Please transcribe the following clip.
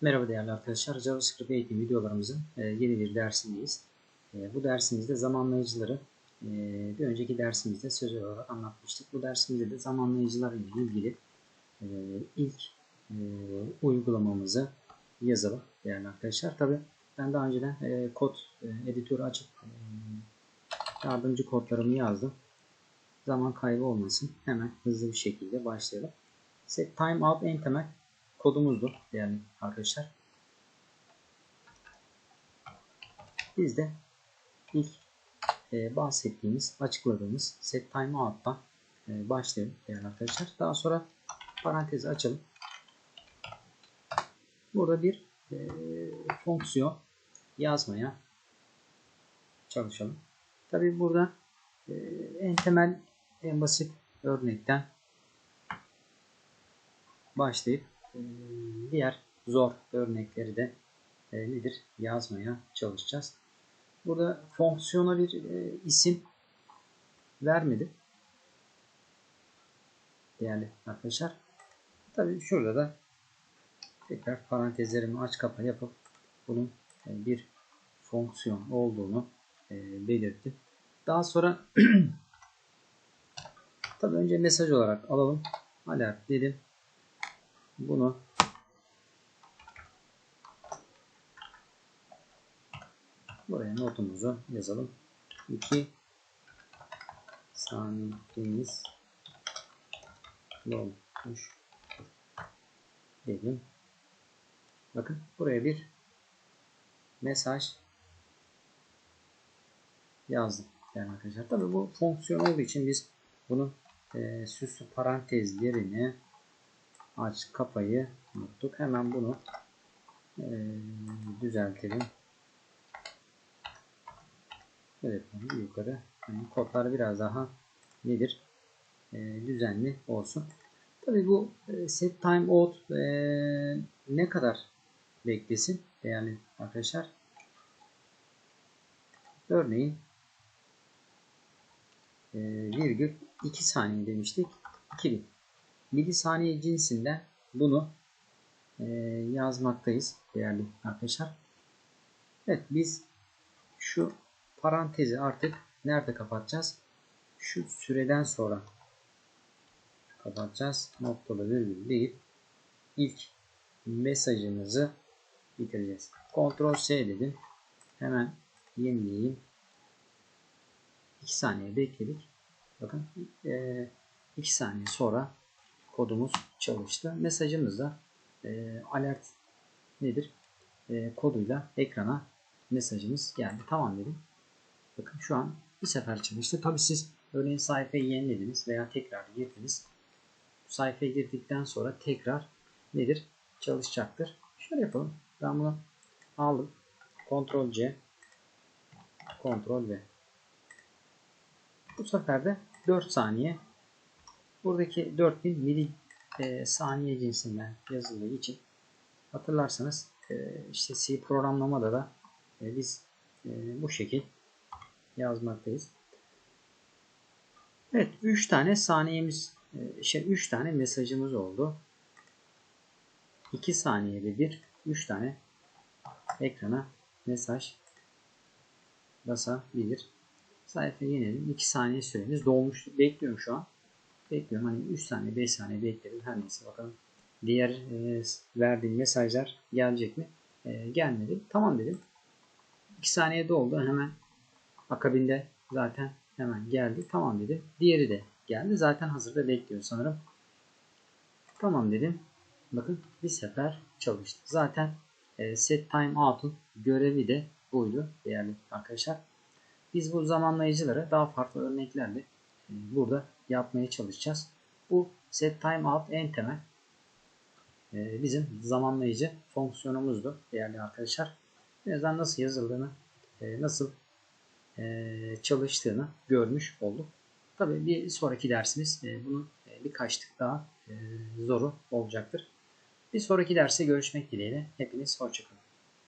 Merhaba değerli arkadaşlar. JavaScript eğitim videolarımızın e, yeni bir dersindeyiz. E, bu dersimizde zamanlayıcıları e, bir önceki dersimizde sözel olarak anlatmıştık. Bu dersimizde de zamanlayıcılar ile ilgili ilk uygulamamızı yazalım değerli arkadaşlar. Tabi ben daha önceden kod editörü açıp yardımcı kodlarımı yazdım. Zaman kaybı olmasın. Hemen hızlı bir şekilde başlayalım. Set timeout en temel kodumuzdu değerli arkadaşlar. Biz de ilk e, bahsettiğimiz, açıkladığımız set timeout'tan e, başlayalım değerli arkadaşlar. Daha sonra parantezi açalım. Burada bir e, fonksiyon yazmaya çalışalım. Tabi burada e, en temel, en basit örnekten başlayıp diğer zor örnekleri de e, nedir yazmaya çalışacağız. Burada fonksiyona bir e, isim vermedim. Değerli arkadaşlar. Tabi şurada da tekrar parantezlerimi aç kapa yapıp bunun bir fonksiyon olduğunu belirttim. Daha sonra tabi önce mesaj olarak alalım. Alert dedim. Bunu buraya notumuzu yazalım. 2 saniyemiz dolmuş dedim. Bakın buraya bir mesaj yazdım. Yani arkadaşlar tabi bu fonksiyon olduğu için biz bunun e, süslü parantezlerini aç kapayı unuttuk. Hemen bunu e, düzeltelim. Evet, yukarı. Yani kodlar biraz daha nedir? E, düzenli olsun. Tabi bu e, set time out e, ne kadar beklesin değerli arkadaşlar? Örneğin e, virgül 2 saniye demiştik. 2000 milisaniye cinsinden bunu e, yazmaktayız değerli arkadaşlar. Evet biz şu parantezi artık nerede kapatacağız? Şu süreden sonra kapatacağız. Noktalı virgül deyip ilk mesajımızı bitireceğiz. Ctrl S dedim. Hemen yenileyeyim. 2 saniye bekledik. Bakın 2 saniye sonra kodumuz çalıştı. Mesajımızda e, alert nedir? E, koduyla ekrana mesajımız geldi. Tamam dedim. Bakın şu an bir sefer çalıştı. Tabi siz örneğin sayfayı yenilediniz veya tekrar girdiniz. Sayfaya girdikten sonra tekrar nedir? Çalışacaktır. Şöyle yapalım. Ben bunu aldım. Ctrl C Ctrl V Bu sefer de 4 saniye Buradaki 4000 mili e, saniye cinsinden yazıldığı için hatırlarsanız e, işte C programlamada da e, biz e, bu şekil yazmaktayız. Evet 3 tane saniyemiz e, şey 3 tane mesajımız oldu. 2 saniyede bir 3 tane ekrana mesaj basabilir. Sayfayı yeniledim. 2 saniye süremiz dolmuş. Bekliyorum şu an. Bekliyorum. Hani 3 saniye 5 saniye bekledim. Her neyse bakalım. Diğer e, verdiğim mesajlar gelecek mi? E, gelmedi. Tamam dedim. 2 saniye doldu. Hemen akabinde zaten hemen geldi. Tamam dedim. Diğeri de geldi. Zaten hazırda bekliyor sanırım. Tamam dedim. Bakın bir sefer çalıştı. Zaten e, set time out'un görevi de buydu değerli arkadaşlar. Biz bu zamanlayıcıları daha farklı örneklerle e, burada yapmaya çalışacağız. Bu set timeout en temel e, bizim zamanlayıcı fonksiyonumuzdu değerli arkadaşlar. Birazdan nasıl yazıldığını, e, nasıl çalıştığını görmüş olduk. Tabii bir sonraki dersimiz bunun birkaç tık daha zoru olacaktır. Bir sonraki derste görüşmek dileğiyle. Hepiniz hoşçakalın.